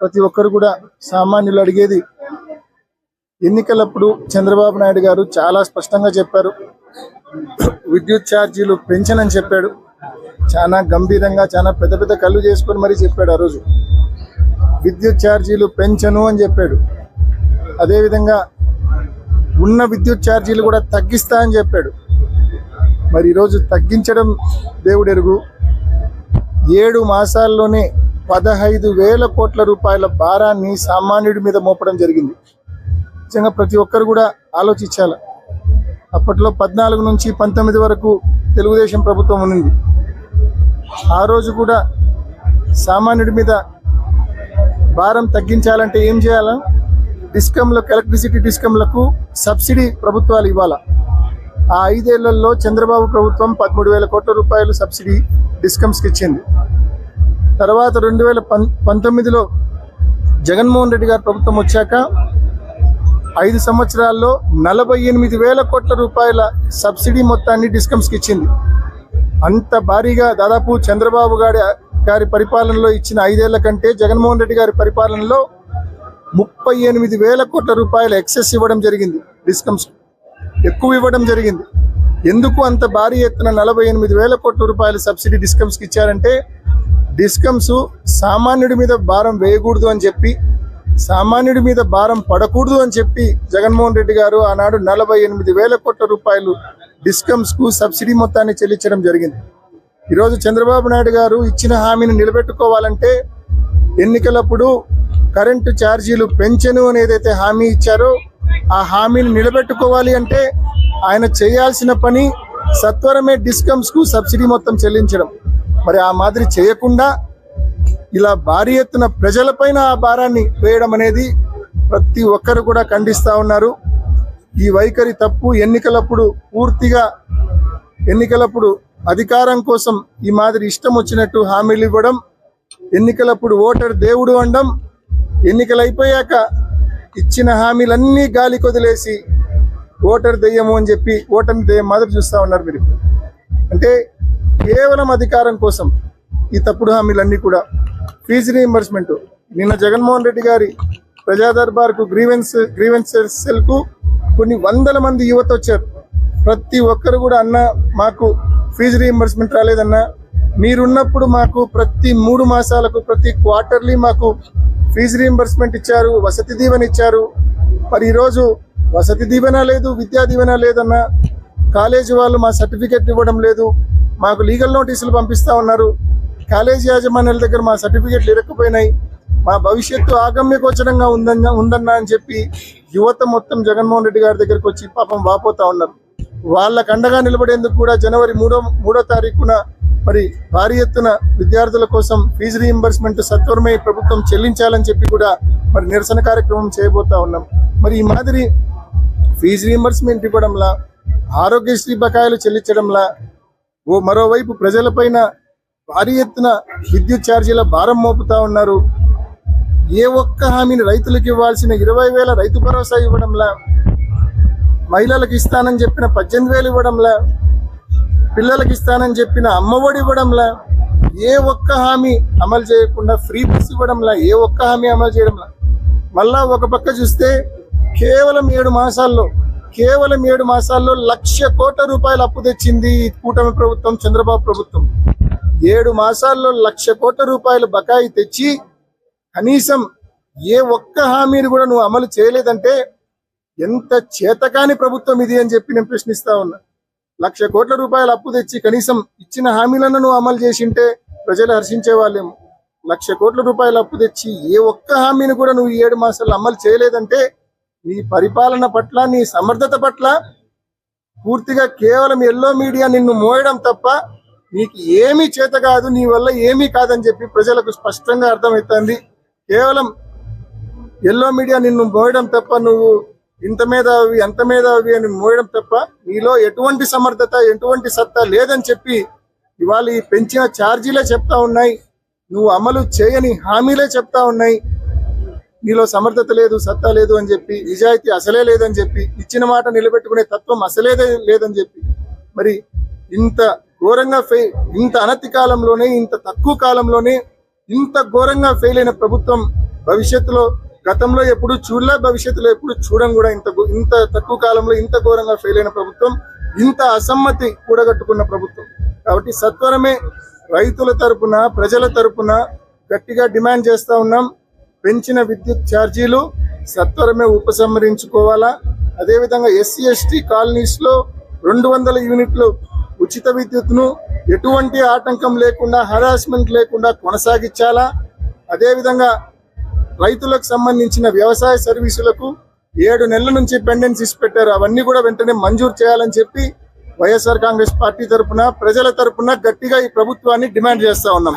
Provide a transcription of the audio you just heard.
ప్రతి ఒక్కరు కూడా సామాన్యులు అడిగేది ఎన్నికలప్పుడు చంద్రబాబు నాయుడు గారు చాలా స్పష్టంగా చెప్పారు. విద్యుత్ ఛార్జీలు పెంచనని చెప్పాడు. చాలా గంభీరంగా చాలా పెద్ద పెద్ద కళ్ళు చేసుకొని మరీ చెప్పాడు ఆ రోజు. విద్యుత్ ఛార్జీలు పెంచను అని చెప్పాడు. అదేవిధంగా ఉన్న విద్యుత్ ఛార్జీలు కూడా తగ్గిస్తా అని చెప్పాడు. మరి ఈరోజు తగ్గించడం దేవుడెరుగు. ఏడు మాసాల్లోనే పదహైదు వేల కోట్ల రూపాయల భారాన్ని సామాన్యుడి మీద మోపడం జరిగింది. నిజంగా ప్రతి ఒక్కరు కూడా ఆలోచించాలి. అప్పట్లో పద్నాలుగు నుంచి పంతొమ్మిది వరకు తెలుగుదేశం ప్రభుత్వం ఉన్నింది. ఆ రోజు కూడా సామాన్యుడి మీద భారం తగ్గించాలంటే ఏం చేయాలా? డిస్కంలకు ఎలక్ట్రిసిటీ డిస్కంలకు సబ్సిడీ ప్రభుత్వాలు ఇవ్వాలా. ఆ ఐదేళ్ళలో చంద్రబాబు ప్రభుత్వం పదమూడు వేల కోట్ల రూపాయలు సబ్సిడీ డిస్కమ్స్కి ఇచ్చింది. తర్వాత రెండు వేల పం పంతొమ్మిదిలో జగన్మోహన్ రెడ్డి గారు ప్రభుత్వం వచ్చాక ఐదు సంవత్సరాల్లో నలభై ఎనిమిది వేల కోట్ల రూపాయల సబ్సిడీ మొత్తాన్ని డిస్కమ్స్కి ఇచ్చింది. అంత భారీగా దాదాపు చంద్రబాబు గారి గారి పరిపాలనలో ఇచ్చిన ఐదేళ్ళ కంటే జగన్మోహన్ రెడ్డి గారి పరిపాలనలో ముప్పై ఎనిమిది వేల కోట్ల రూపాయల ఎక్సెస్ ఇవ్వడం జరిగింది డిస్కమ్స్ ఎక్కువ ఇవ్వడం జరిగింది. ఎందుకు అంత భారీ ఎత్తున నలభై ఎనిమిది వేల కోట్ల రూపాయల సబ్సిడీ డిస్కమ్స్కి ఇచ్చారంటే డిస్కమ్స్ సామాన్యుడి మీద భారం వేయకూడదు అని చెప్పి సామాన్యుడి మీద భారం పడకూడదు అని చెప్పి జగన్మోహన్ రెడ్డి గారు ఆనాడు నలభై ఎనిమిది వేల కోట్ల రూపాయలు డిస్కమ్స్కు సబ్సిడీ మొత్తాన్ని చెల్లించడం జరిగింది. ఈరోజు చంద్రబాబు నాయుడు గారు ఇచ్చిన హామీని నిలబెట్టుకోవాలంటే ఎన్నికలప్పుడు కరెంటు ఛార్జీలు పెంచను అని ఏదైతే హామీ ఇచ్చారో ఆ హామీని నిలబెట్టుకోవాలి అంటే ఆయన చేయాల్సిన పని సత్వరమే డిస్కమ్స్కు సబ్సిడీ మొత్తం చెల్లించడం. మరి ఆ మాదిరి చేయకుండా ఇలా భారీ ఎత్తున ప్రజలపైన ఆ భారాన్ని వేయడం అనేది ప్రతి ఒక్కరు కూడా ఖండిస్తూ ఉన్నారు. ఈ వైఖరి తప్పు ఎన్నికలప్పుడు పూర్తిగా ఎన్నికలప్పుడు అధికారం కోసం ఈ మాదిరి ఇష్టం వచ్చినట్టు హామీలు ఇవ్వడం ఎన్నికలప్పుడు ఓటర్ దేవుడు అనడం ఎన్నికలు అయిపోయాక ఇచ్చిన హామీలన్నీ గాలి కొదిలేసి ఓటర్ దెయ్యము అని చెప్పి ఓటర్ని దెయ్యం మాదిరి చూస్తా ఉన్నారు మీరు. అంటే కేవలం అధికారం కోసం ఈ తప్పుడు హామీలన్నీ కూడా ఫీజు రీఎంబర్స్మెంట్ నిన్న జగన్మోహన్ రెడ్డి గారి ప్రజాదర్బార్కు గ్రీవెన్స్ గ్రీవెన్స్ సెల్కు కొన్ని వందల మంది యువత వచ్చారు. ప్రతి ఒక్కరు కూడా అన్న మాకు ఫీజు రీఎంబర్స్మెంట్ రాలేదన్నా. మీరున్నప్పుడు మాకు ప్రతి మూడు మాసాలకు ప్రతి క్వార్టర్లీ మాకు ఫీజు రీఎంబర్స్మెంట్ ఇచ్చారు వసతి దీవెన ఇచ్చారు. మరి ఈరోజు వసతి దీవెన లేదు విద్యా దీవెన లేదన్నా. కాలేజీ వాళ్ళు మా సర్టిఫికెట్ ఇవ్వడం లేదు. మాకు లీగల్ నోటీసులు పంపిస్తా ఉన్నారు. కాలేజీ యాజమాన్యాల దగ్గర మా సర్టిఫికెట్లు ఇరక్కపోయినాయి. మా భవిష్యత్తు ఆగమ్యగోచరంగా ఉందన్న ఉందన్నా అని చెప్పి యువత మొత్తం జగన్మోహన్ రెడ్డి గారి దగ్గరికి వచ్చి పాపం వాపోతా ఉన్నారు. వాళ్ళకు అండగా నిలబడేందుకు కూడా జనవరి మూడో మూడో తారీఖున మరి భారీ ఎత్తున విద్యార్థుల కోసం ఫీజు రీఎంబర్స్మెంట్ సత్వరమే ప్రభుత్వం చెల్లించాలని చెప్పి కూడా మరి నిరసన కార్యక్రమం చేయబోతా ఉన్నాం. మరి ఈ మాదిరి ఫీజు రీఎంబర్స్మెంట్ ఇవ్వడంలా ఆరోగ్యశ్రీ బకాయిలు చెల్లించడంలా ఓ మరోవైపు ప్రజలపైన భారీ ఎత్తున విద్యుత్ ఛార్జీల భారం మోపుతా ఉన్నారు. ఏ ఒక్క హామీని రైతులకు ఇవ్వాల్సిన ఇరవై వేల రైతు భరోసా ఇవ్వడంలా మహిళలకు ఇస్తానని చెప్పిన పద్దెనిమిది వేలు ఇవ్వడంలా పిల్లలకు ఇస్తానని చెప్పిన అమ్మఒడి ఇవ్వడంలా ఏ ఒక్క హామీ అమలు చేయకుండా ఫ్రీ బస్ ఇవ్వడంలా ఏ ఒక్క హామీ అమలు చేయడంలా. మళ్ళా ఒక పక్క చూస్తే కేవలం ఏడు మాసాల్లో కేవలం ఏడు మాసాల్లో లక్ష కోట్ల రూపాయలు అప్పు తెచ్చింది కూటమి ప్రభుత్వం చంద్రబాబు ప్రభుత్వం. ఏడు మాసాల్లో లక్ష కోట్ల రూపాయలు బకాయి తెచ్చి కనీసం ఏ ఒక్క హామీని కూడా నువ్వు అమలు చేయలేదంటే ఎంత చేతకాని ప్రభుత్వం ఇది అని చెప్పి నేను ప్రశ్నిస్తా ఉన్నా. లక్ష కోట్ల రూపాయలు అప్పు తెచ్చి కనీసం ఇచ్చిన హామీలను నువ్వు అమలు చేసింటే ప్రజలు హర్షించే వాళ్ళేమో. లక్ష కోట్ల రూపాయలు అప్పు తెచ్చి ఏ ఒక్క హామీని కూడా నువ్వు ఏడు మాసాలు అమలు చేయలేదంటే నీ పరిపాలన పట్ల నీ సమర్థత పట్ల పూర్తిగా కేవలం ఎల్లో మీడియా నిన్ను మోయడం తప్ప నీకు ఏమీ చేత కాదు నీ వల్ల ఏమీ కాదని చెప్పి ప్రజలకు స్పష్టంగా అర్థమవుతుంది. కేవలం ఎల్లో మీడియా నిన్ను మోయడం తప్ప నువ్వు ఇంత మేధావి అంత అవి అని మోయడం తప్ప నీలో ఎటువంటి సమర్థత ఎటువంటి సత్తా లేదని చెప్పి ఇవాళ ఈ పెంచిన ఛార్జీలే చెప్తా ఉన్నాయి. నువ్వు అమలు చేయని హామీలే చెప్తా ఉన్నాయి. నీలో సమర్థత లేదు సత్తా లేదు అని చెప్పి నిజాయితీ అసలే లేదని చెప్పి ఇచ్చిన మాట నిలబెట్టుకునే తత్వం అసలే లేదని చెప్పి మరి ఇంత ఘోరంగా ఫెయి ఇంత అనతి కాలంలోనే ఇంత తక్కువ కాలంలోనే ఇంత ఘోరంగా ఫెయిల్ అయిన ప్రభుత్వం భవిష్యత్తులో గతంలో ఎప్పుడు చూడలే భవిష్యత్తులో ఎప్పుడు చూడం కూడా ఇంత ఇంత తక్కువ కాలంలో ఇంత ఘోరంగా ఫెయిల్ అయిన ప్రభుత్వం ఇంత అసమ్మతి కూడగట్టుకున్న ప్రభుత్వం. కాబట్టి సత్వరమే రైతుల తరపున ప్రజల తరపున గట్టిగా డిమాండ్ చేస్తా ఉన్నాం. పెంచిన విద్యుత్ ఛార్జీలు సత్వరమే ఉపసంహరించుకోవాలా? అదేవిధంగా ఎస్సీ ఎస్టీ కాలనీస్లో రెండు వందల యూనిట్లు ఉచిత విద్యుత్ను ఎటువంటి ఆటంకం లేకుండా హరాస్మెంట్ లేకుండా కొనసాగించాలా? అదేవిధంగా రైతులకు సంబంధించిన వ్యవసాయ సర్వీసులకు ఏడు నెలల నుంచి పెండెన్సీస్ పెట్టారు. అవన్నీ కూడా వెంటనే మంజూరు చేయాలని చెప్పి వైఎస్ఆర్ కాంగ్రెస్ పార్టీ తరఫున ప్రజల తరఫున గట్టిగా ఈ ప్రభుత్వాన్ని డిమాండ్ చేస్తా ఉన్నాం.